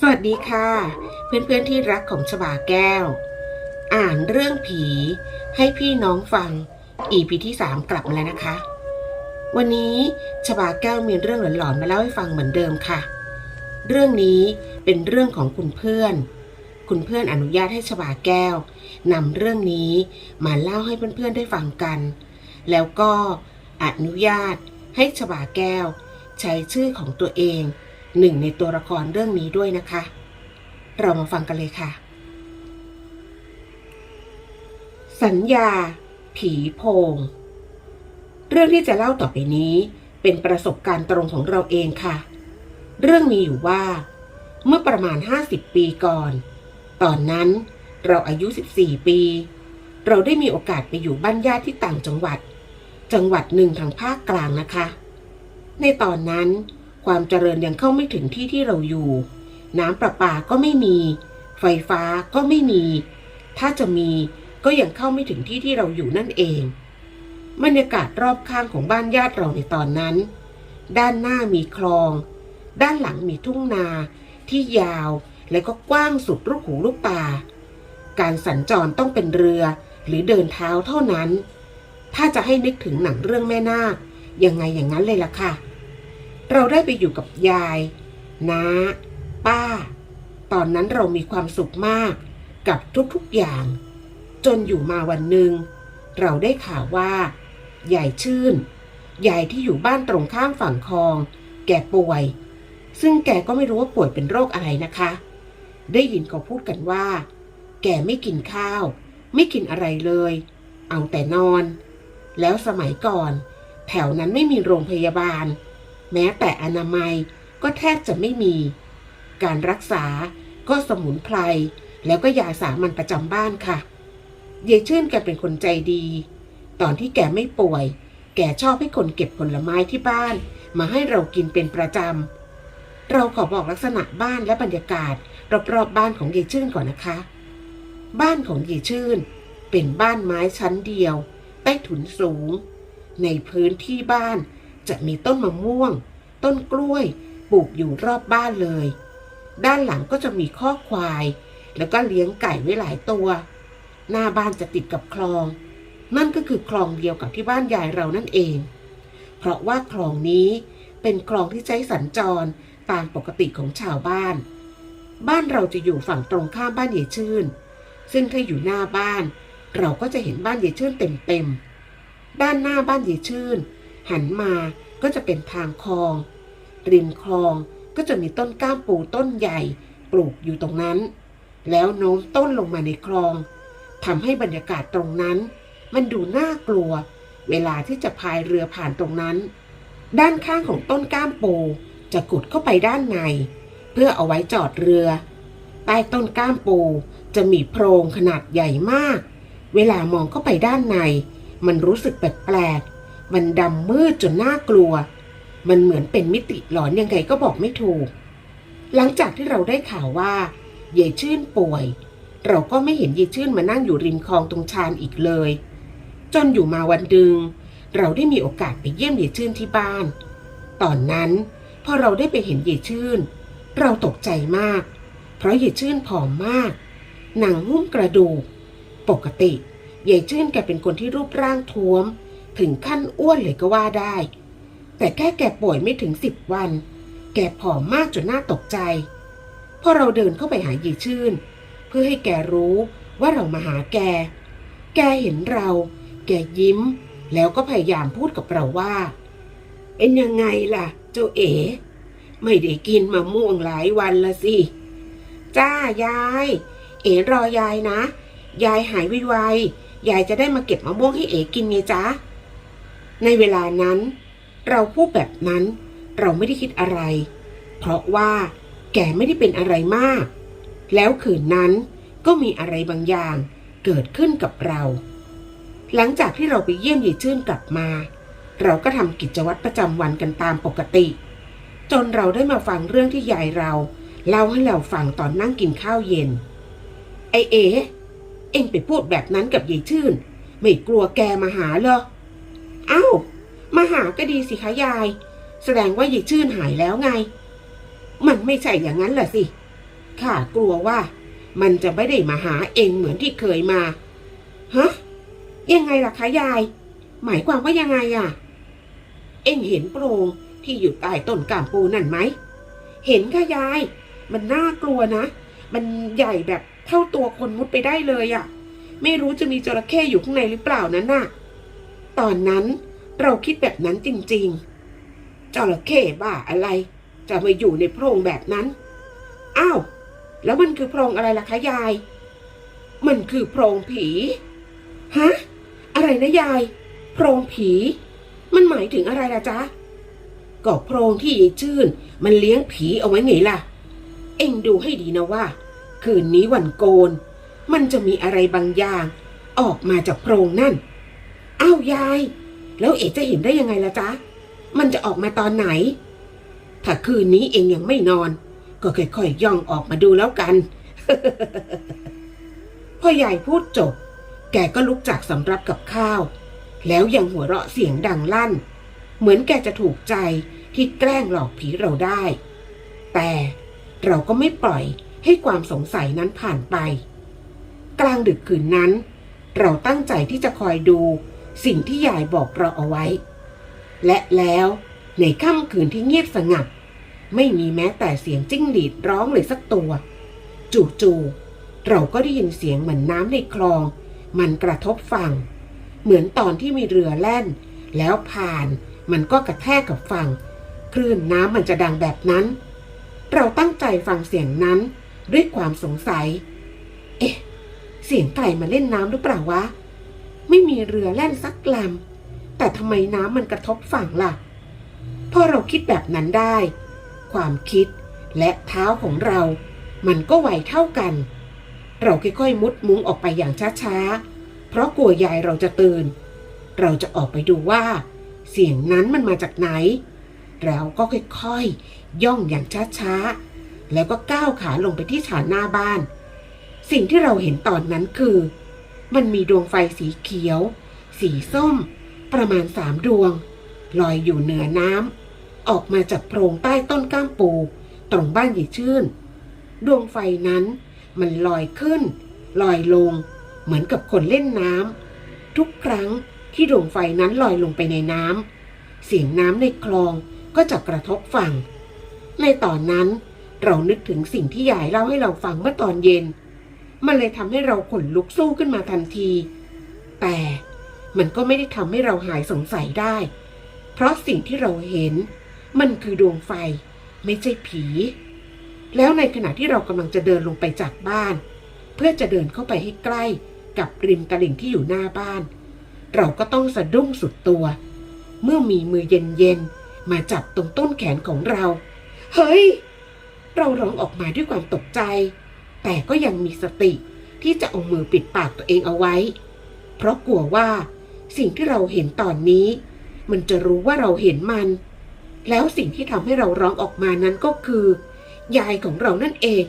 สวัสดีค่ะ เพื่อนๆที่รักของชบาแก้ว อ่านเรื่องผีให้พี่น้องฟัง EP ที่ 3 กลับมาแล้วนะคะ วันนี้ชบาแก้วมีเรื่องหลอนๆมาเล่าให้ฟังเหมือนเดิมค่ะ เรื่องนี้เป็นเรื่องของคุณเพื่อน คุณเพื่อนอนุญาตให้ชบาแก้วนำเรื่องนี้มาเล่าให้เพื่อนๆได้ฟังกัน แล้วก็อนุญาตให้ชบาแก้ว ใช้ชื่อของตัวเอง หนึ่งในตัวละครเรื่องนี้ด้วยนะคะ เรามาฟังกันเลยค่ะ สัญญา ผีโพง เรื่องที่จะเล่าต่อไปนี้ เป็นประสบการณ์ตรงของเราเองค่ะ เรื่องมีอยู่ว่า เมื่อประมาณ 50 ปีก่อน ตอนนั้นเราอายุ 14 ปี เราได้มีโอกาสไปอยู่บ้านญาติที่ต่างจังหวัด จังหวัดหนึ่งทางภาคกลางนะคะ ในตอนนั้น ความเจริญยังเข้าไม่ถึงที่ที่เราอยู่ น้ำประปาก็ไม่มี ไฟฟ้าก็ไม่มี ถ้าจะมีก็ยังเข้าไม่ถึงที่ที่เราอยู่นั่นเองบรรยากาศรอบข้างของบ้านญาติเราในตอนนั้น ด้านหน้ามีคลอง ด้านหลังมีทุ่งนา ที่ยาวและก็กว้างสุดลูกหูลูกตา การสัญจรต้องเป็นเรือหรือเดินเท้าเท่านั้น ถ้าจะให้นึกถึงหนังเรื่องแม่นาคยังไงอย่างนั้นเลยล่ะค่ะ เราได้ไปอยู่กับยายน้าป้า ตอนนั้นเรามีความสุขมากกับทุกๆอย่าง จนอยู่มาวันหนึ่ง เราได้ข่าวว่ายายชื่นยายที่อยู่บ้านตรงข้ามฝั่งคลอง แกป่วย ซึ่งแกก็ไม่รู้ว่าป่วยเป็นโรคอะไรนะคะ ได้ยินเขาพูดกันว่า แกไม่กินข้าว ไม่กินอะไรเลย เอาแต่นอน แล้วสมัยก่อน แถวนั้นไม่มีโรงพยาบาล แม้แต่อนามัยก็แทบจะไม่มี การรักษาก็สมุนไพรแล้วก็ยาสามัญประจำบ้านค่ะยายชื่นแกเป็นคนใจดี ตอนที่แกไม่ป่วย แกชอบให้คนเก็บผลไม้ที่บ้าน มาให้เรากินเป็นประจำ เราขอบอกลักษณะบ้านและบรรยากาศ รอบๆบ้านของยายชื่นก่อนนะคะ บ้านของยายชื่น เป็นบ้านไม้ชั้นเดียว ใต้ถุนสูง ในพื้นที่บ้าน จะมีต้นมะม่วง ต้นกล้วย ปลูกอยู่รอบบ้านเลย ด้านหลังก็จะมีข้อควาย แล้วก็เลี้ยงไก่ไว้หลายตัว หน้าบ้านจะติดกับคลอง นั่นก็คือคลองเดียวกับที่บ้านยายเรานั่นเอง เพราะว่าคลองนี้เป็นคลองที่ใช้สัญจรตามปกติของชาวบ้าน บ้านเราจะอยู่ฝั่งตรงข้ามบ้านยายชื่น ซึ่งถ้าอยู่หน้าบ้าน เราก็จะเห็นบ้านยายชื่นเต็มๆด้านหน้าบ้านยายชื่น หันมาก็จะเป็นทางคลอง ริมคลองก็จะมีต้นก้ามปูต้นใหญ่ปลูกอยู่ตรงนั้น แล้วโน้มต้นลงมาในคลองทำให้บรรยากาศตรงนั้น มันดูน่ากลัว เวลาที่จะพายเรือผ่านตรงนั้น ด้านข้างของต้นก้ามปูจะกุดเข้าไปด้านใน เพื่อเอาไว้จอดเรือ ใต้ต้นก้ามปูจะมีโพรงขนาดใหญ่มาก เวลามองเข้าไปด้านใน มันรู้สึกแปลกๆ มันดำมืดจนน่ากลัว มันเหมือนเป็นมิติหลอนยังไงก็บอกไม่ถูก หลังจากที่เราได้ข่าวว่าเยชื่นป่วย เราก็ไม่เห็นเยชื่นมานั่งอยู่ริมคลองตรงชานอีกเลย จนอยู่มาวันดึง เราได้มีโอกาสไปเยี่ยมเยชื่นที่บ้าน ตอนนั้นพอเราได้ไปเห็นเยชื่น เราตกใจมาก เพราะเยชื่นผอมมาก หนังหุ้มกระดูก ปกติเยชื่นแกเป็นคนที่รูปร่างท้วม ถึงขั้นอ้วนเลยก็ว่าได้ แต่แค่แกป่วยไม่ถึงสิบวัน แกผอมมากจนน่าตกใจพอเราเดินเข้าไปหาเยชื่น เพื่อให้แกรู้ว่าเรามาหาแก แกเห็นเรา แกยิ้ม แล้วก็พยายามพูดกับเราว่า เป็นยังไงล่ะ เจ้าเอ๋ไม่ได้กินมะม่วงหลายวันละสิ จ้ายาย เอ๋รอยายนะ ยายหายไวๆยายจะได้มาเก็บมะม่วงให้เอ๋กินไงจ๊ะ ในเวลานั้น เราพูดแบบนั้นเราไม่ได้คิดอะไร เพราะว่าแกไม่ได้เป็นอะไรมาก แล้วคืนนั้นก็มีอะไรบางอย่างเกิดขึ้นกับเรา หลังจากที่เราไปเยี่ยมยายชื่นกลับมา เราก็ทำกิจวัตรประจำวันกันตามปกติ จนเราได้มาฟังเรื่องที่ยายเราเล่าให้เราฟังตอนนั่งกินข้าวเย็น ไอเอ๋เอ็งไปพูดแบบนั้นกับยายชื่น ไม่กลัวแกมาหาเหรอ เอ้า มาหาก็ดีสิคะยาย แสดงว่ายายชื่นหายแล้วไง มันไม่ใช่อย่างนั้นล่ะสิ ข้ากลัวว่า มันจะไม่ได้มาหาเองเหมือนที่เคยมา ฮะ ยังไงล่ะคะยาย หมายความว่ายังไงอะเองเห็นโปรงที่อยู่ใต้ต้นกามปูนั่นไหม เห็นค่ะยาย มันน่ากลัวนะ มันใหญ่แบบเท่าตัวคนมุดไปได้เลยอะ ไม่รู้จะมีจระเข้อยู่ข้างในหรือเปล่านั้นน่ะ ตอนนั้นเราคิดแบบนั้นจริงๆจระเข้บ้าอะไร จะมาอยู่ในโพรงแบบนั้น อ้าว แล้วมันคือโพรงอะไรล่ะคะยาย มันคือโพรงผี ฮะ อะไรนะยาย โพรงผี มันหมายถึงอะไรล่ะจ๊ะ ก็โพรงที่ยายชื่น มันเลี้ยงผีเอาไว้ไงล่ะ เอ็งดูให้ดีนะว่า คืนนี้วันโกน มันจะมีอะไรบางอย่าง ออกมาจากโพรงนั่น อ้าวยาย แล้วเอ๋จะเห็นได้ยังไงล่ะจ๊ะ มันจะออกมาตอนไหน ถ้าคืนนี้เองยังไม่นอน ก็ค่อยๆย่องออกมาดูแล้วกัน พ่อยายพูดจบ แกก็ลุกจากสำรับกับข้าว แล้วยังหัวเราะเสียงดังลั่น เหมือนแกจะถูกใจที่แกล้งหลอกผีเราได้ แต่เราก็ไม่ปล่อยให้ความสงสัยนั้นผ่านไป กลางดึกคืนนั้น เราตั้งใจที่จะคอยดู สิ่งที่ยายบอกเราเอาไว้ และแล้วในค่ำคืนที่เงียบสงัด ไม่มีแม้แต่เสียงจิ้งหรีดร้องเลยสักตัว จู่ๆเราก็ได้ยินเสียงเหมือนน้ำในคลอง มันกระทบฝั่ง เหมือนตอนที่มีเรือแล่น แล้วผ่านมันก็กระแทกกับฝั่ง คลื่นน้ำมันจะดังแบบนั้น เราตั้งใจฟังเสียงนั้นด้วยความสงสัย เอ๊ะ เสียงไก่มาเล่นน้ำหรือเปล่าวะ ไม่มีเรือแล่นสักลำแต่ทำไมน้ำมันกระทบฝั่งล่ะ พอเราคิดแบบนั้นได้ ความคิดและเท้าของเรา มันก็ไวเท่ากัน เราค่อยๆมุดมุ้งออกไปอย่างช้าๆ เพราะกลัวยายเราจะตื่น เราจะออกไปดูว่า เสียงนั้นมันมาจากไหน เราก็ค่อยๆ ย่องอย่างช้าๆ แล้วก็ก้าวขาลงไปที่ฉานหน้าบ้าน สิ่งที่เราเห็นตอนนั้นคือ มันมีดวงไฟสีเขียว สีส้ม ประมาณสามดวง ลอยอยู่เหนือน้ำออกมาจากโพรงใต้ต้นก้ามปู ตรงบ้านหยีชื่น ดวงไฟนั้นมันลอยขึ้น ลอยลง เหมือนกับคนเล่นน้ำทุกครั้งที่ดวงไฟนั้นลอยลงไปในน้ำเสียงน้ำในคลองก็จะกระทบฝั่ง ในตอนนั้นเรานึกถึงสิ่งที่ยายเล่าให้เราฟังเมื่อตอนเย็น มันเลยทำให้เราขนลุกสู้ขึ้นมาทันที แต่มันก็ไม่ได้ทำให้เราหายสงสัยได้ เพราะสิ่งที่เราเห็น มันคือดวงไฟ ไม่ใช่ผี แล้วในขณะที่เรากำลังจะเดินลงไปจากบ้าน เพื่อจะเดินเข้าไปให้ใกล้กับริมตลิ่งที่อยู่หน้าบ้าน เราก็ต้องสะดุ้งสุดตัว เมื่อมีมือเย็นๆมาจับตรงต้นแขนของเรา เฮ้ย เราร้องออกมาด้วยความตกใจ แต่ก็ยังมีสติที่จะเอามือปิดปากตัวเองเอาไว้ เพราะกลัวว่าสิ่งที่เราเห็นตอนนี้ มันจะรู้ว่าเราเห็นมัน แล้วสิ่งที่ทำให้เราร้องออกมานั้นก็คือ ยายของเรานั่นเอง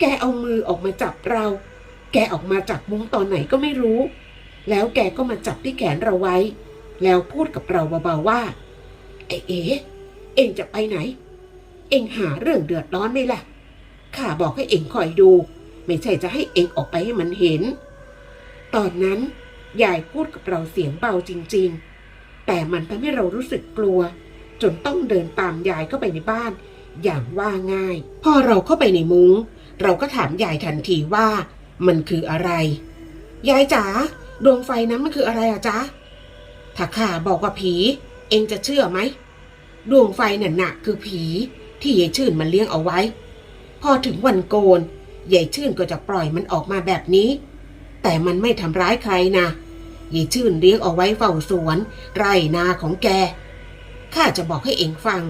แกเอามือออกมาจับเรา แกออกมาจากมุ้งตอนไหนก็ไม่รู้ แล้วแกก็มาจับที่แขนเราไว้ แล้วพูดกับเราเบาๆว่าไอเอ๋เอ็งจะไปไหน เอ็งหาเรื่องเดือดร้อนไหมล่ะ ข้าบอกให้เอ็งคอยดู ไม่ใช่จะให้เอ็งออกไปให้มันเห็น ตอนนั้นยายพูดกับเราเสียงเบาจริง ๆ แต่มันทำให้เรารู้สึกกลัว จนต้องเดินตามยายเข้าไปในบ้าน อย่างว่าง่าย พอเราเข้าไปในมุง้ง เราก็ถามยายทันทีว่า มันคืออะไร ยายจ๋าดวงไฟนั้นมันคืออะไรอะจ๊ะถ้าข้าบอกว่าผี เองจะเชื่อไหมดวงไฟน่ะหนักคือผีที่ยายชื่นมันเลี้ยงเอาไว้ พอถึงวันโกนยายชื่นก็จะปล่อยมันออกมาแบบนี้ แต่มันไม่ทำร้ายใครนะยายชื่นเลี้ยงเอาไว้เฝ้าสวน ไร่นาของแกข้าจะบอกให้เองฟัง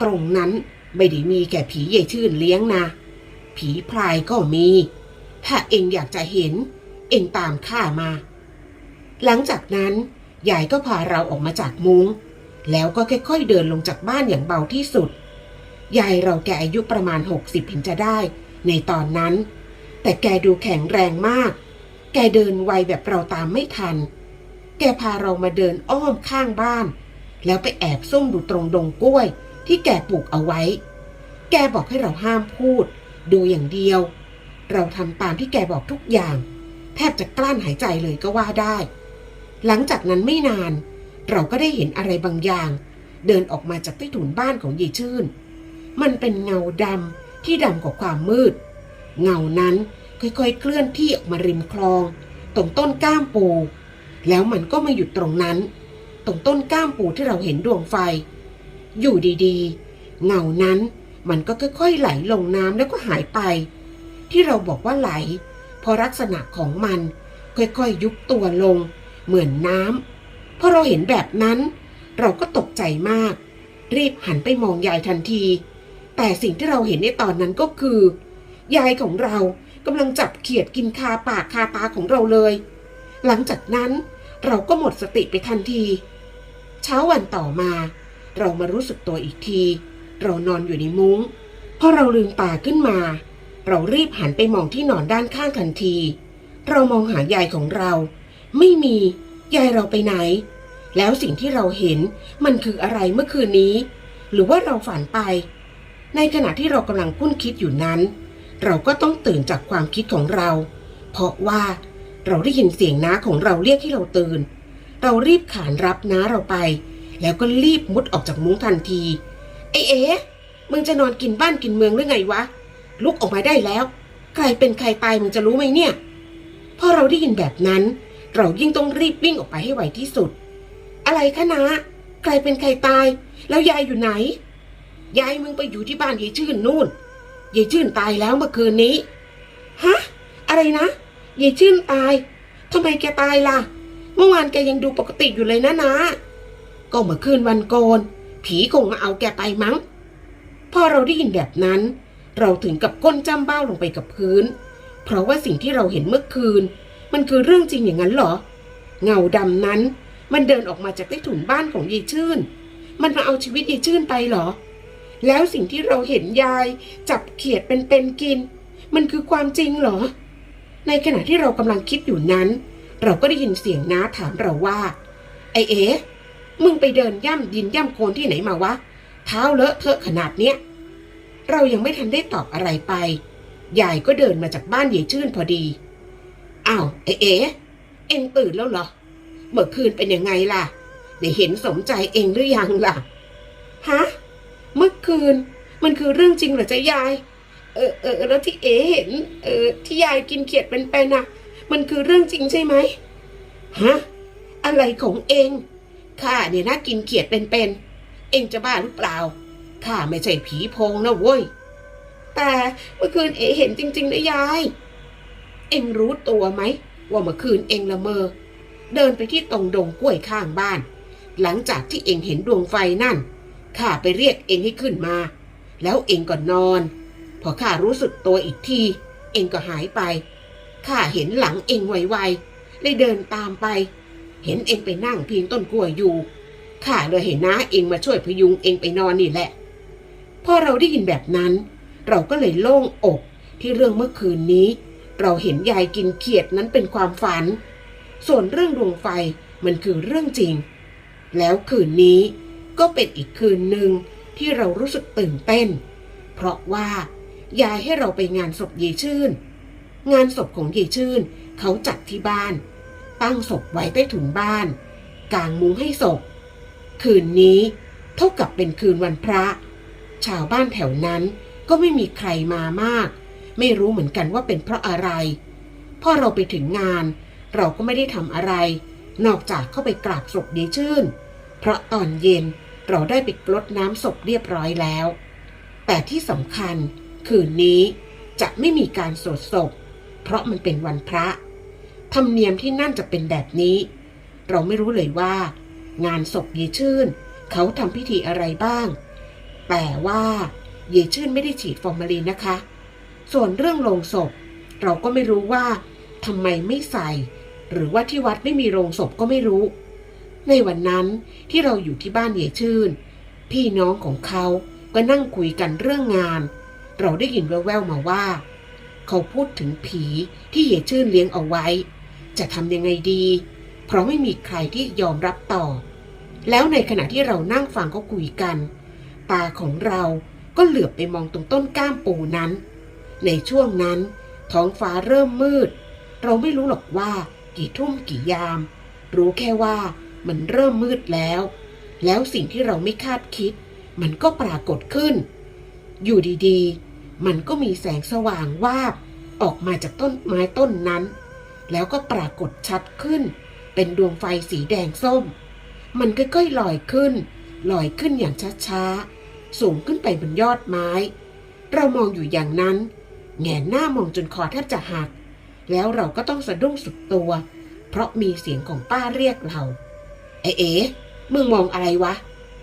ตรงนั้นไม่ได้มีแค่ผียายชื่นเลี้ยงนะผีพรายก็มี ถ้าเองอยากจะเห็น เองตามข้ามา หลังจากนั้นยายก็พาเราออกมาจากมุง้งแล้วก็ค่อยๆเดินลงจากบ้านอย่างเบาที่สุด ยายเราแกอายุประมาณหกสิบเห็นจะได้ ในตอนนั้น แต่แกดูแข็งแรงมาก แกเดินไวแบบเราตามไม่ทัน แกพาเรามาเดินอ้อมข้างบ้าน แล้วไปแอบซุ่มดูตรงดงกล้วย ที่แกปลูกเอาไว้ แกบอกให้เราห้ามพูด ดูอย่างเดียว เราทำตามที่แกบอกทุกอย่าง แทบจะกลั้นหายใจเลยก็ว่าได้ หลังจากนั้นไม่นาน เราก็ได้เห็นอะไรบางอย่าง เดินออกมาจากใต้ถุนบ้านของยายชื่น มันเป็นเงาดำที่ดำกว่าความมืด เงานั้นค่อยๆ เคลื่อนที่ออกมาริมคลอง ตรงต้นก้ามปู แล้วมันก็มาหยุดตรงนั้น ตรงต้นก้ามปูที่เราเห็นดวงไฟ อยู่ดีๆ เงานั้นมันก็ค่อยๆ ไหลลงน้ำแล้วก็หายไป ที่เราบอกว่าไหล เพราะลักษณะของมันค่อยๆ ยุบตัวลง เหมือนน้ำพอเราเห็นแบบนั้น เราก็ตกใจมาก รีบหันไปมองยายทันที แต่สิ่งที่เราเห็นในตอนนั้นก็คือ ยายของเรากำลังจับเขียดกินคาปากคาตาของเราเลย หลังจากนั้นเราก็หมดสติไปทันที เช้าวันต่อมา เรามารู้สึกตัวอีกที เรานอนอยู่ในมุง้งพอเราลืมตาขึ้นมา เรารีบหันไปมองที่นอนด้านข้างทันที เรามองหายายของเรา ไม่มียายเราไปไหน แล้วสิ่งที่เราเห็นมันคืออะไรเมื่อคืนนี้ หรือว่าเราฝันไป ในขณะที่เรากำลังคุ้นคิดอยู่นั้น เราก็ต้องตื่นจากความคิดของเรา เพราะว่าเราได้ยินเสียงน้าของเราเรียกให้เราตื่น เรารีบขานรับน้าเราไป แล้วก็รีบมุดออกจากมุ้งทันทีไอเอ๋มึงจะนอนกินบ้านกินเมืองหรือไงวะ ลุกออกมาได้แล้ว ใครเป็นใครตายมึงจะรู้ไหมเนี่ยพอเราได้ยินแบบนั้น เรายิ่งต้องรีบวิ่งออกไปให้ไวที่สุด อะไรคะนะ ใครเป็นใครตาย แล้วยายอยู่ไหน ยายมึงไปอยู่ที่บ้านยายชื่นนู่นยายชื่นตายแล้วเมื่อคืนนี้ ฮะ อะไรนะยายชื่นตายทำไมแกตายล่ะ เมื่อวานแกยังดูปกติอยู่เลยนะนะ ก็เมื่อคืนวันโกน ผีคงมาเอาแกไปมั้ง พอเราได้ยินแบบนั้น เราถึงกับก้นจ้ำเบ้าลงไปกับพื้น เพราะว่าสิ่งที่เราเห็นเมื่อคืน มันคือเรื่องจริงอย่างนั้นเหรอ เงาดำนั้น มันเดินออกมาจากใต้ถุนบ้านของยายชื่น มันมาเอาชีวิตยายชื่นไปเหรอ แล้วสิ่งที่เราเห็นยาย จับเขียดเป็นเป็นกิน มันคือความจริงเหรอ ในขณะที่เรากำลังคิดอยู่นั้น เราก็ได้ยินเสียงน้าถามเราว่า ไอเอ๋มึงไปเดินย่ำดินย่ำโคลนที่ไหนมาวะ เท้าเลอะเทอะขนาดเนี้ย เรายังไม่ทันได้ตอบอะไรไป ยายก็เดินมาจากบ้านยายชื่นพอดี อ้าวไอเอ๋เอ็งตื่นแล้วเหรอ เมื่อคืนเป็นยังไงล่ะ ได้เห็นสมใจเองหรือยังล่ะ ฮะ เมื่อคืน มันคือเรื่องจริงเหรอจ๊ะยาย เออเออแล้วที่เอ๋เห็น เออที่ยายกินเขียดเป็นๆน่ะมันคือเรื่องจริงใช่ไหมฮะอะไรของเองข้าเนี่ยนะกินเขียดเป็นๆเองจะบ้าหรือเปล่าข้าไม่ใช่ผีโพงนะเว้ยแต่เมื่อคืนเอ๋เห็นจริงๆนะยาย เองรู้ตัวไหมว่าเมื่อคืนเองละเมอ เดินไปที่ตรงดงกล้วยข้างบ้าน หลังจากที่เองเห็นดวงไฟนั่น ข้าไปเรียกเองให้ขึ้นมา แล้วเองก็นอน พอข้ารู้สึกตัวอีกที เองก็หายไปข้าเห็นหลังเองไวๆเลยเดินตามไป เห็นเองไปนั่งพิงต้นกล้วยอยู่ข้าเลยเห็นน้าเองมาช่วยพยุงเองไปนอนนี่แหละพอเราได้ยินแบบนั้น เราก็เลยโล่งอกที่เรื่องเมื่อคืนนี้ เราเห็นยายกินเขียดนั้นเป็นความฝัน ส่วนเรื่องดวงไฟมันคือเรื่องจริง แล้วคืนนี้ ก็เป็นอีกคืนหนึ่งที่เรารู้สึกตื่นเต้น เพราะว่ายายให้เราไปงานศพยายชื่น งานศพของยายชื่นเขาจัดที่บ้าน ตั้งศพไว้ใต้ถุนบ้าน กางมุ้งให้ศพ คืนนี้เท่ากับเป็นคืนวันพระ ชาวบ้านแถวนั้นก็ไม่มีใครมามาก ไม่รู้เหมือนกันว่าเป็นเพราะอะไร พอเราไปถึงงาน เราก็ไม่ได้ทำอะไร นอกจากเข้าไปกราบศพยายชื่น เพราะตอนเย็นเราได้ไปกรดน้ำศพเรียบร้อยแล้ว แต่ที่สำคัญคืนนี้จะไม่มีการสวดศพ เพราะมันเป็นวันพระ ธรรมเนียมที่นั่นจะเป็นแบบนี้ เราไม่รู้เลยว่า งานศพเยชื่น เขาทำพิธีอะไรบ้าง แต่ว่าเยายชื่นไม่ได้ฉีดฟอร์มาลีนนะคะ ส่วนเรื่องโลงศพ เราก็ไม่รู้ว่าทำไมไม่ใส่ หรือว่าที่วัดไม่มีโรงศพก็ไม่รู้ ในวันนั้นที่เราอยู่ที่บ้านเยชื่น พี่น้องของเขาก็นั่งคุยกันเรื่องงาน เราได้ยินแว่วๆมาว่า เขาพูดถึงผีที่เยายชื่นเลี้ยงเอาไว้ จะทำยังไงดี เพราะไม่มีใครที่ยอมรับต่อ แล้วในขณะที่เรานั่งฟังเขาคุยกัน ตาของเราก็เหลือบไปมองตรงต้นก้ามปูนั้น ในช่วงนั้น ท้องฟ้าเริ่มมืด เราไม่รู้หรอกว่ากี่ทุ่มกี่ยาม รู้แค่ว่า มันเริ่มมืดแล้ว แล้วสิ่งที่เราไม่คาดคิด มันก็ปรากฏขึ้น อยู่ดีๆ มันก็มีแสงสว่างวาบ ออกมาจากต้นไม้ต้นนั้น แล้วก็ปรากฏชัดขึ้น เป็นดวงไฟสีแดงส้ม มันค่อยๆลอยขึ้น ลอยขึ้นอย่างช้าๆ สูงขึ้นไปบนยอดไม้ เรามองอยู่อย่างนั้น แงนหน้ามองจนคอแทบจะหัก แล้วเราก็ต้องสะดุ้งสุดตัว เพราะมีเสียงของป้าเรียกเรา เอ๋เอ๋มึงมองอะไรวะ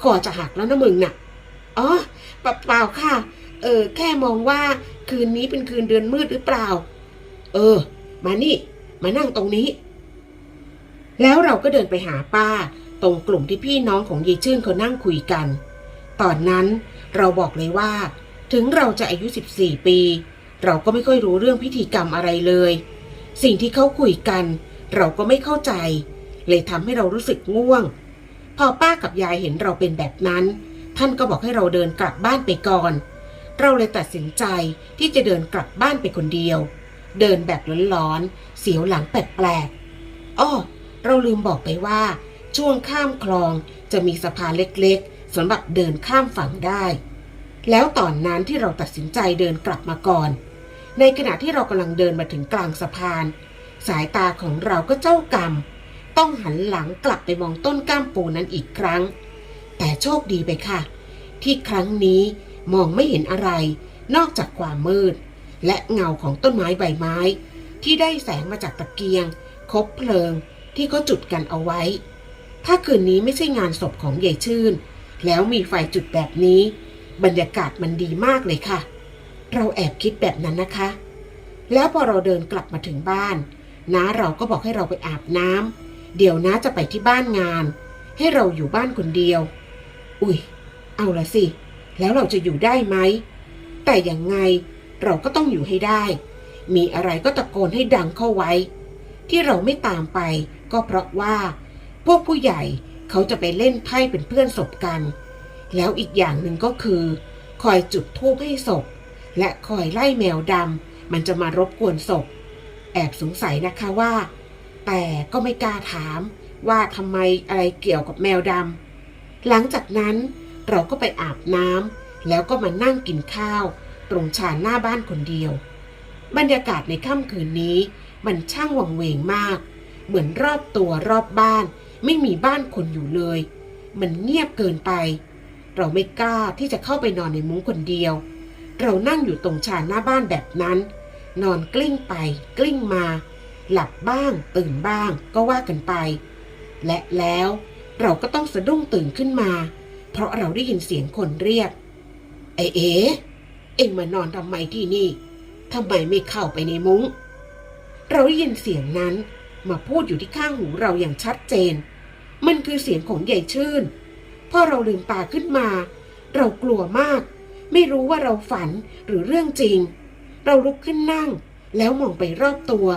คอจะหักแล้วนะมึงน่ะ อ๋อเปล่าเปล่าค่ะ เออ แค่มองว่าคืนนี้เป็นคืนเดือนมืดหรือเปล่า เออ มานี่ มานั่งตรงนี้ แล้วเราก็เดินไปหาป้า ตรงกลุ่มที่พี่น้องของยายชื่นเขานั่งคุยกัน ตอนนั้นเราบอกเลยว่า ถึงเราจะอายุ 14 ปี เราก็ไม่ค่อยรู้เรื่องพิธีกรรมอะไรเลย สิ่งที่เขาคุยกัน เราก็ไม่เข้าใจ เลยทำให้เรารู้สึกง่วง พอป้ากับยายเห็นเราเป็นแบบนั้น ท่านก็บอกให้เราเดินกลับบ้านไปก่อน เราเลยตัดสินใจที่จะเดินกลับบ้านไปคนเดียว เดินแบบร้อนๆเสียวหลังแปลกๆอ้อเราลืมบอกไปว่า ช่วงข้ามคลองจะมีสะพานเล็กๆสำหรับเดินข้ามฝั่งได้ แล้วตอนนั้นที่เราตัดสินใจเดินกลับมาก่อน ในขณะที่เรากำลังเดินมาถึงกลางสะพาน สายตาของเราก็เจ้ากรรม ต้องหันหลังกลับไปมองต้นก้ามปูนั้นอีกครั้ง แต่โชคดีไปค่ะ ที่ครั้งนี้มองไม่เห็นอะไร นอกจากความมืด และเงาของต้นไม้ใบไม้ ที่ได้แสงมาจากตะเกียง คบเพลิงที่เขาจุดกันเอาไว้ ถ้าคืนนี้ไม่ใช่งานศพของยายชื่น แล้วมีไฟจุดแบบนี้ บรรยากาศมันดีมากเลยค่ะ เราแอบคิดแบบนั้นนะคะ แล้วพอเราเดินกลับมาถึงบ้านน้าเราก็บอกให้เราไปอาบน้ำ เดี๋ยวน้าจะไปที่บ้านงาน ให้เราอยู่บ้านคนเดียว อุ้ย เอาละสิ แล้วเราจะอยู่ได้ไหม แต่อยังไงเราก็ต้องอยู่ให้ได้ มีอะไรก็ตะโกนให้ดังเข้าไว้ ที่เราไม่ตามไป ก็เพราะว่า พวกผู้ใหญ่เขาจะไปเล่นไพ่เป็นเพื่อนศพกัน แล้วอีกอย่างหนึ่งก็คือ คอยจุดธูปให้ศพ และคอยไล่แมวดำมันจะมารบกวนศพ แอบสงสัยนะคะว่า แต่ก็ไม่กล้าถามว่าทำไมอะไรเกี่ยวกับแมวดำหลังจากนั้นเราก็ไปอาบน้ำแล้วก็มานั่งกินข้าว ตรงชานหน้าบ้านคนเดียว บรรยากาศในค่ำคืนนี้ มันช่างวังเวงมาก เหมือนรอบตัวรอบบ้าน ไม่มีบ้านคนอยู่เลย มันเงียบเกินไป เราไม่กล้าที่จะเข้าไปนอนในมุ้งคนเดียว เรานั่งอยู่ตรงชานหน้าบ้านแบบนั้น นอนกลิ้งไปกลิ้งมา หลับบ้างตื่นบ้างก็ว่ากันไป และแล้วเราก็ต้องสะดุ้งตื่นขึ้นมา เพราะเราได้ยินเสียงคนเรียก ไอเอ๋เอ็งมานอนทำไมที่นี่ทำไมไม่เข้าไปในมุง้ง เราได้ยินเสียงนั้นมาพูดอยู่ที่ข้างหูเราอย่างชัดเจน มันคือเสียงของใหญ่ชื่นพอเราลืมตาขึ้นมา เรากลัวมาก ไม่รู้ว่าเราฝันหรือเรื่องจริง เราลุกขึ้นนั่ง แล้วมองไปรอบตัว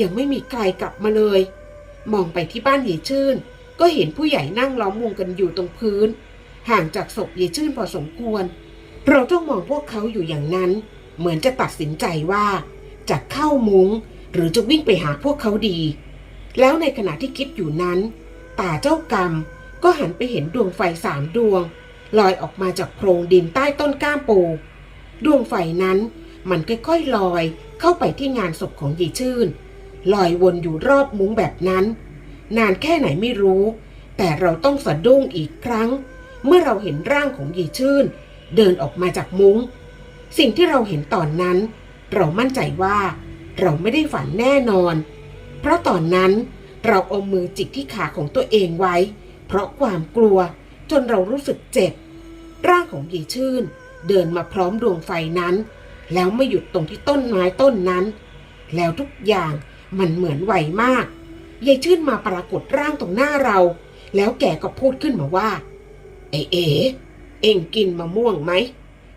ยังไม่มีใครกลับมาเลย มองไปที่บ้านยายชื่น ก็เห็นผู้ใหญ่นั่งล้อมวงกันอยู่ตรงพื้น ห่างจากศพยายชื่นพอสมควร เราต้องมองพวกเขาอยู่อย่างนั้น เหมือนจะตัดสินใจว่า จะเข้ามุง้งหรือจะวิ่งไปหาพวกเขาดี แล้วในขณะที่คิดอยู่นั้น ตาเจ้ากรรมก็หันไปเห็นดวงไฟสามดวง ลอยออกมาจากโพรงดินใต้ต้นก้ามปู ดวงไฟนั้นมันค่อยๆลอยเข้าไปที่งานศพของยายชื่น ลอยวนอยู่รอบมุ้งแบบนั้น นานแค่ไหนไม่รู้ แต่เราต้องสะดุ้งอีกครั้ง เมื่อเราเห็นร่างของยายชื่น เดินออกมาจากมุง้ง สิ่งที่เราเห็นตอนนั้น เรามั่นใจว่า เราไม่ได้ฝันแน่นอน เพราะตอนนั้นเราเอามือจิกที่ขาของตัวเองไว้ เพราะความกลัวจนเรารู้สึกเจ็บ ร่างของยายชื่น เดินมาพร้อมดวงไฟนั้น แล้วไม่หยุดตรงที่ต้นไม้ต้นนั้น แล้วทุกอย่าง มันเหมือนไวมาก ยายชื่นมาปรากฏร่างตรงหน้าเรา แล้วแกก็พูดขึ้นมาว่า เอ๋เอ๋เอ็งกินมะม่วงไหม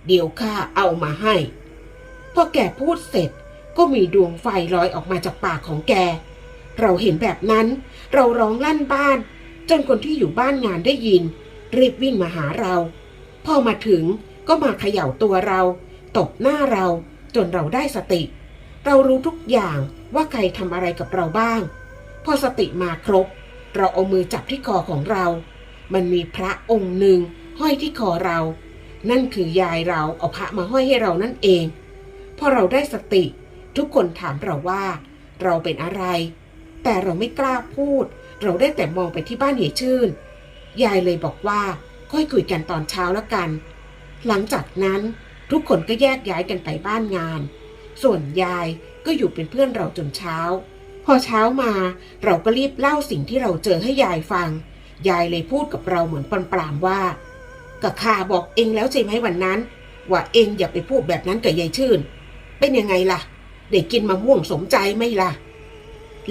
เดี๋ยวข้าเอามาให้ พอแกพูดเสร็จก็มีดวงไฟลอยออกมาจากปากของแก เราเห็นแบบนั้น เราร้องลั่นบ้าน จนคนที่อยู่บ้านงานได้ยิน รีบวิ่งมาหาเรา พอมาถึงก็มาเขย่าตัวเรา ตบหน้าเราจนเราได้สติ เรารู้ทุกอย่างว่าใครทำอะไรกับเราบ้าง พอสติมาครบ เราเอามือจับที่คอของเรา มันมีพระองค์หนึ่งห้อยที่คอเรา นั่นคือยายเราเอาพระมาห้อยให้เรานั่นเอง พอเราได้สติ ทุกคนถามเราว่า เราเป็นอะไร แต่เราไม่กล้าพูด เราได้แต่มองไปที่บ้านเหยชื่น ยายเลยบอกว่าค่อยคุยกันตอนเช้าแล้วกัน หลังจากนั้นทุกคนก็แยกย้ายกันไปบ้านงาน ส่วนยายก็อยู่เป็นเพื่อนเราจนเช้า พอเช้ามาเราก็รีบเล่าสิ่งที่เราเจอให้ยายฟัง ยายเลยพูดกับเราเหมือนปลปรามว่าก็ข้าบอกเองแล้วใช่ไหมวันนั้น ว่าเองอย่าไปพูดแบบนั้นกับยายชื่น เป็นยังไงล่ะเด็กกินมะม่วงสมใจไหมล่ะ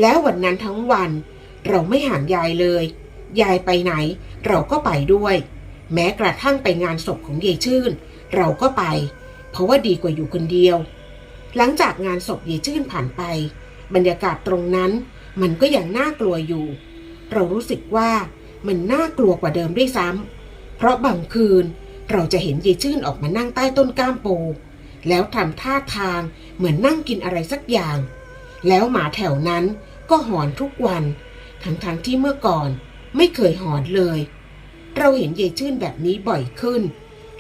แล้ววันนั้นทั้งวัน เราไม่ห่างยายเลย ยายไปไหน เราก็ไปด้วย แม้กระทั่งไปงานศพของยายชื่น เราก็ไป เพราะว่าดีกว่าอยู่คนเดียว หลังจากงานศพยายชื่นผ่านไป บรรยากาศตรงนั้น มันก็ยังน่ากลัวอยู่ เรารู้สึกว่ามันน่ากลัวกว่าเดิมด้วยซ้ำเพราะบางคืนเราจะเห็นยายชื่นออกมานั่งใต้ต้นก้ามโปแล้วทำท่าทางเหมือนนั่งกินอะไรสักอย่าง แล้วหมาแถวนั้นก็หอนทุกวัน ทั้งๆทที่เมื่อก่อนไม่เคยหอนเลย เราเห็นยายชื่นแบบนี้บ่อยขึ้น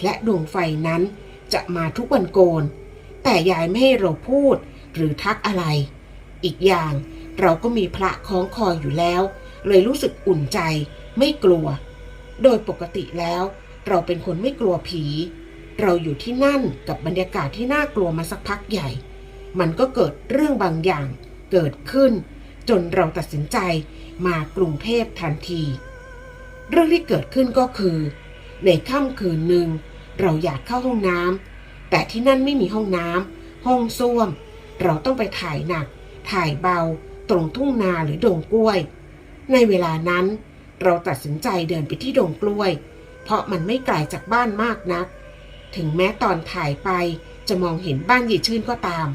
และดวงไฟนั้นจะมาทุกวันโกน แต่ยายไม่ให้เราพูดหรือทักอะไร อีกอย่างเราก็มีพระคล้องคออยู่แล้ว เลยรู้สึกอุ่นใจ ไม่กลัว โดยปกติแล้ว เราเป็นคนไม่กลัวผี เราอยู่ที่นั่นกับบรรยากาศที่น่ากลัวมาสักพักใหญ่ มันก็เกิดเรื่องบางอย่างเกิดขึ้น จนเราตัดสินใจมากรุงเทพทันที เรื่องที่เกิดขึ้นก็คือ ในค่ำคืนหนึ่งเราอยากเข้าห้องน้ำ แต่ที่นั่นไม่มีห้องน้ำห้องส้วม เราต้องไปถ่ายหนัก ถ่ายเบา ตรงทุ่งนาหรือดงกล้วย ในเวลานั้น เราตัดสินใจเดินไปที่ดงกล้วย เพราะมันไม่ไกลจากบ้านมากนัก ถึงแม้ตอนถ่ายไปจะมองเห็นบ้านยีชื่นก็ตาม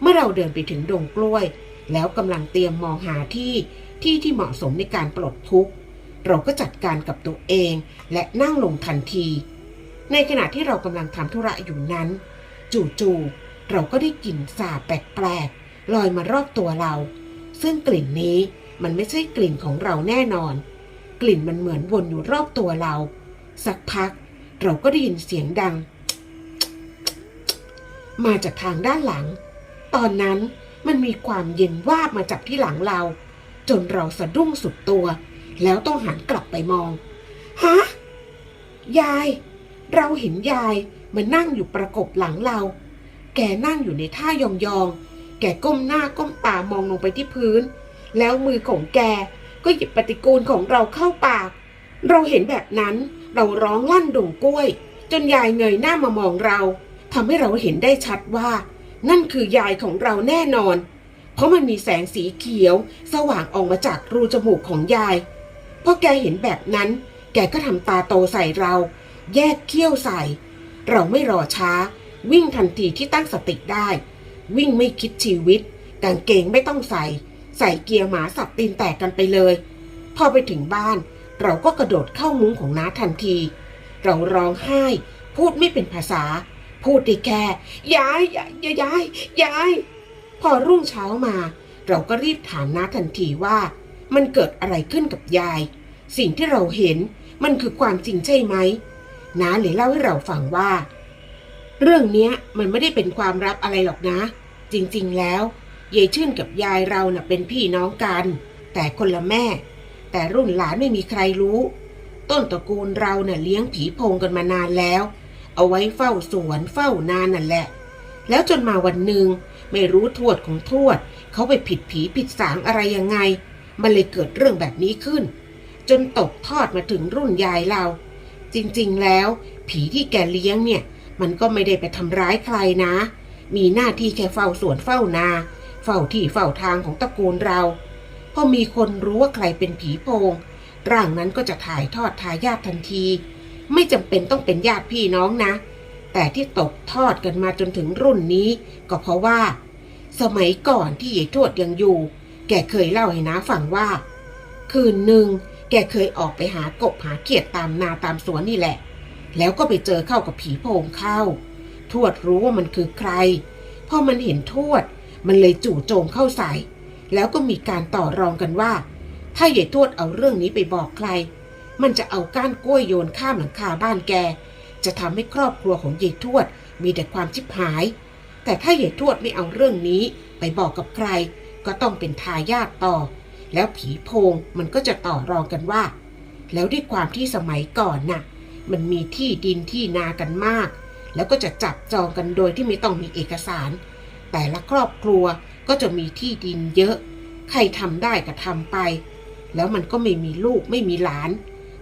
เมื่อเราเดินไปถึงดงกล้วย แล้วกำลังเตรียมมองหาที่ที่ที่เหมาะสมในการปลดทุกข์เราก็จัดการกับตัวเองและนั่งลงทันที ในขณะที่เรากำลังทำธุระอยู่นั้น จู่ๆเราก็ได้กลิ่นสาบแปลกๆลอยมารอบตัวเรา ซึ่งกลิ่นนี้มันไม่ใช่กลิ่นของเราแน่นอน กลิ่นมันเหมือนวนอยู่รอบตัวเรา สักพัก เราก็ได้ยินเสียงดัง มาจากทางด้านหลัง ตอนนั้นมันมีความเย็นวาบมาจากที่หลังเรา จนเราสะดุ้งสุดตัว แล้วต้องหันกลับไปมองฮะยาย เราเห็นยายมันนั่งอยู่ประกบหลังเรา แกนั่งอยู่ในท่ายองๆ แกก้มหน้าก้มตามองลงไปที่พื้น แล้วมือของแกก็หยิบปฏิกูลของเราเข้าปาก เราเห็นแบบนั้นเราร้องลั่นดงกล้วย จนยายเงยหน้ามามองเราทำให้เราเห็นได้ชัดว่า นั่นคือยายของเราแน่นอน เพราะมันมีแสงสีเขียว สว่างออกมาจากรูจมูกของยายพอแกเห็นแบบนั้น แกก็ทำตาโตใส่เรา แยกเขี้ยวใส่ เราไม่รอช้า วิ่งทันทีที่ตั้งสติได้ วิ่งไม่คิดชีวิตกางเกงไม่ต้องใส่ ใส่เกียร์หมาสับตีนแตกกันไปเลย พอไปถึงบ้าน เราก็กระโดดเข้ามุ้งของน้าทันที เราร้องไห้ พูดไม่เป็นภาษา พูดได้แค่ยายยายยายยาย พอรุ่งเช้ามา เราก็รีบถามน้าทันทีว่า มันเกิดอะไรขึ้นกับยาย สิ่งที่เราเห็นมันคือความจริงใช่ไหม น้าเลยเล่าให้เราฟังว่า เรื่องเนี้ยมันไม่ได้เป็นความลับอะไรหรอกนะ จริงๆแล้วยายชื่นกับยายเราน่ะเป็นพี่น้องกัน แต่คนละแม่ แต่รุ่นหลานไม่มีใครรู้ ต้นตระกูลเราเน่ะเลี้ยงผีโพงกันมานานแล้ว เอาไว้เฝ้าสวนเฝ้านานนั่นแหละ แล้วจนมาวันหนึ่งไม่รู้ทวดของทวดเขาไปผิดผีผิดสางอะไรยังไง มันเลยเกิดเรื่องแบบนี้ขึ้น จนตกทอดมาถึงรุ่นยายเรา จริงๆแล้ว ผีที่แกเลี้ยงเนี่ย มันก็ไม่ได้ไปทำร้ายใครนะ มีหน้าที่แค่เฝ้าสวนเฝ้านา เฝ้าที่เฝ้าทางของตระกูลเราพอมีคนรู้ว่าใครเป็นผีโพง ร่างนั้นก็จะถ่ายทอดทายาททันที ไม่จำเป็นต้องเป็นญาติพี่น้องนะ แต่ที่ตกทอดกันมาจนถึงรุ่นนี้ ก็เพราะว่า สมัยก่อนที่ยายทวดยังอยู่ แกเคยเล่าให้น้าฟังว่า คืนหนึ่ง แกเคยออกไปหากบหาเขียดตามนาตามสวนนี่แหละ แล้วก็ไปเจอเข้ากับผีโพงเข้า ทวดรู้ว่ามันคือใคร พอมันเห็นทวด มันเลยจู่โจมเข้าใส่ แล้วก็มีการต่อรองกันว่า ถ้ายายทวดเอาเรื่องนี้ไปบอกใคร มันจะเอาก้านกล้วยโยนข้ามหลังคาบ้านแก จะทำให้ครอบครัวของยายทวดมีแต่ความชิบหาย แต่ถ้ายายทวดไม่เอาเรื่องนี้ไปบอกกับใคร ก็ต้องเป็นทายาทต่อ แล้วผีโพงมันก็จะต่อรองกันว่า แล้วด้วยความที่สมัยก่อนน่ะ มันมีที่ดินที่นากันมาก แล้วก็จะจับจองกันโดยที่ไม่ต้องมีเอกสาร แต่ละครอบครัวก็จะมีที่ดินเยอะ ใครทำได้ก็ทำไป แล้วมันก็ไม่มีลูกไม่มีหลาน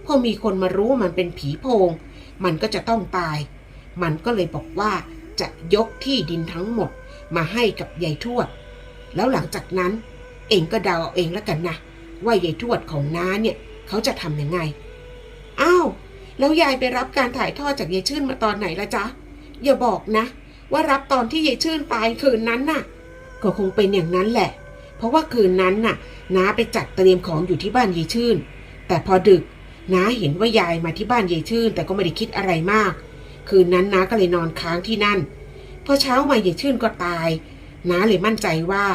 พอมีคนมารู้มันเป็นผีโพง มันก็จะต้องตาย มันก็เลยบอกว่าจะยกที่ดินทั้งหมดมาให้กับยายทวด แล้วหลังจากนั้น เองก็เดาเอาเองแล้วกันนะว่ายายทวดของน้าเนี่ยเขาจะทำยังไง อ้าว แล้วยายไปรับการถ่ายทอดจากยายชื่นมาตอนไหนละจ๊ะ อย่าบอกนะ ว่ารับตอนที่ยายชื่นตายคืนนั้นน่ะ ก็คงเป็นอย่างนั้นแหละ เพราะว่าคืนนั้นน่ะ น้าไปจัดเตรียมของอยู่ที่บ้านยายชื่น แต่พอดึกน้าเห็นว่ายายมาที่บ้านยายชื่น แต่ก็ไม่ได้คิดอะไรมาก คืนนั้นน้าก็เลยนอนค้างที่นั่น พอเช้ามายายชื่นก็ตาย น้าเลยมั่นใจว่า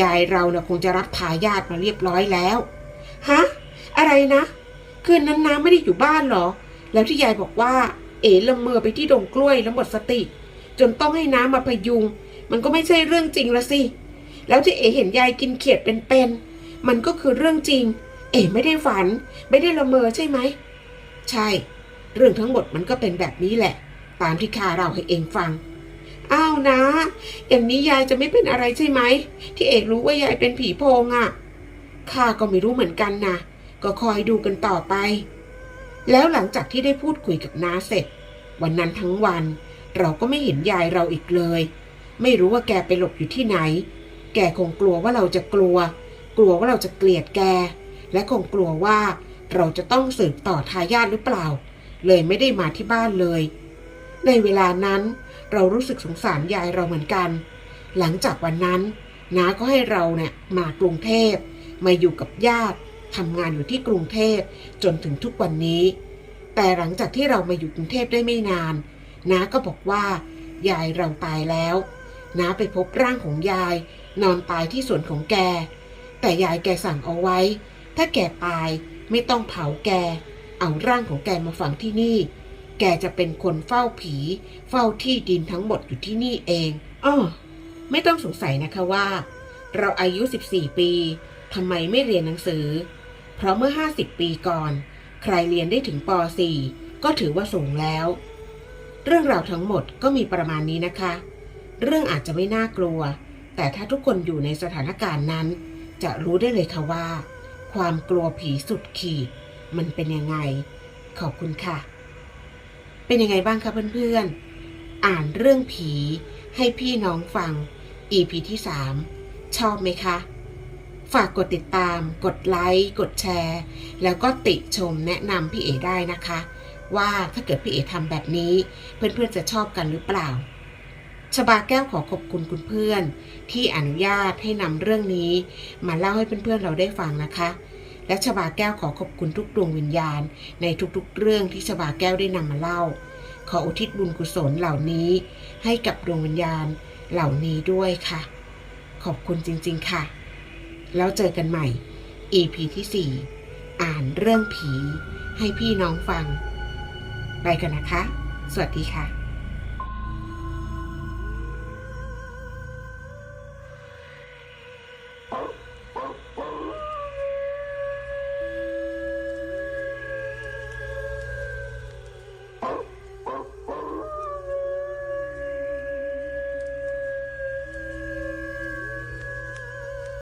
ยายเราน่ะคงจะรับทายาทมาเรียบร้อยแล้วฮะอะไรนะ คืนนั้นน้าไม่ได้อยู่บ้านหรอ แล้วที่ยายบอกว่า เอ๋ละเมอไปที่ดงกล้วยแล้วหมดสติ จนต้องให้น้ามาพยุง มันก็ไม่ใช่เรื่องจริงละสิ แล้วที่เอ๋เห็นยายกินเขียดเป็นๆมันก็คือเรื่องจริง เอ๋ไม่ได้ฝัน ไม่ได้ละเมอใช่ไหมใช่ เรื่องทั้งหมดมันก็เป็นแบบนี้แหละ ตามที่ข้าเราให้เองฟัง อ้าวนะ อย่างนี้ยายจะไม่เป็นอะไรใช่ไหม ที่เอกรู้ว่ายายเป็นผีโพงอะ่ะ ข้าก็ไม่รู้เหมือนกันนะก็คอยดูกันต่อไป แล้วหลังจากที่ได้พูดคุยกับน้าเสร็จ วันนั้นทั้งวัน เราก็ไม่เห็นยายเราอีกเลย ไม่รู้ว่าแกไปหลบอยู่ที่ไหน แกคงกลัวว่าเราจะกลัว กลัวว่าเราจะเกลียดแก และคงกลัวว่าเราจะต้องสืบต่อทายาทหรือเปล่า เลยไม่ได้มาที่บ้านเลย ในเวลานั้น เรารู้สึกสงสารยายเราเหมือนกัน หลังจากวันนั้นน้าก็ให้เราเนี่ยมากรุงเทพมาอยู่กับญาติทำงานอยู่ที่กรุงเทพจนถึงทุกวันนี้ แต่หลังจากที่เรามาอยู่กรุงเทพได้ไม่นานน้าก็บอกว่ายายเราตายแล้วน้าไปพบร่างของยาย นอนตายที่สวนของแก แต่ยายแกสั่งเอาไว้ ถ้าแกตายไม่ต้องเผาแก เอาร่างของแกมาฝังที่นี่ แกจะเป็นคนเฝ้าผี เฝ้าที่ดินทั้งหมดอยู่ที่นี่เองอ้อไม่ต้องสงสัยนะคะว่า เราอายุ 14 ปีทำไมไม่เรียนหนังสือ เพราะเมื่อ 50 ปีก่อน ใครเรียนได้ถึงป .4 ก็ถือว่าสูงแล้ว เรื่องราวทั้งหมดก็มีประมาณนี้นะคะ เรื่องอาจจะไม่น่ากลัว แต่ถ้าทุกคนอยู่ในสถานการณ์นั้น จะรู้ได้เลยค่ะว่า ความกลัวผีสุดขีดมันเป็นยังไง ขอบคุณค่ะ เป็นยังไงบ้างคะเพื่อนๆ อ่านเรื่องผีให้พี่น้องฟัง EP ที่ 3 ชอบไหมคะ ฝากกดติดตาม กดไลค์ กดแชร์ แล้วก็ติชมแนะนำพี่เอได้นะคะ ว่าถ้าเกิดพี่เอทำแบบนี้ เพื่อนๆจะชอบกันหรือเปล่าชบาแก้วขอขอบคุณคุณเพื่อน ที่อนุญาตให้นำเรื่องนี้ มาเล่าให้เพื่อนๆเราได้ฟังนะคะ และชบาแก้วขอขอบคุณทุกดวงวิญญาณ ในทุกๆ เรื่องที่ชบาแก้วได้นำมาเล่า ขออุทิศบุญกุศลเหล่านี้ ให้กับดวงวิญญาณเหล่านี้ด้วยค่ะ ขอบคุณจริงๆค่ะ แล้วเจอกันใหม่ EP ที่ 4 อ่านเรื่องผี ให้พี่น้องฟัง ไปกันนะคะ สวัสดีค่ะ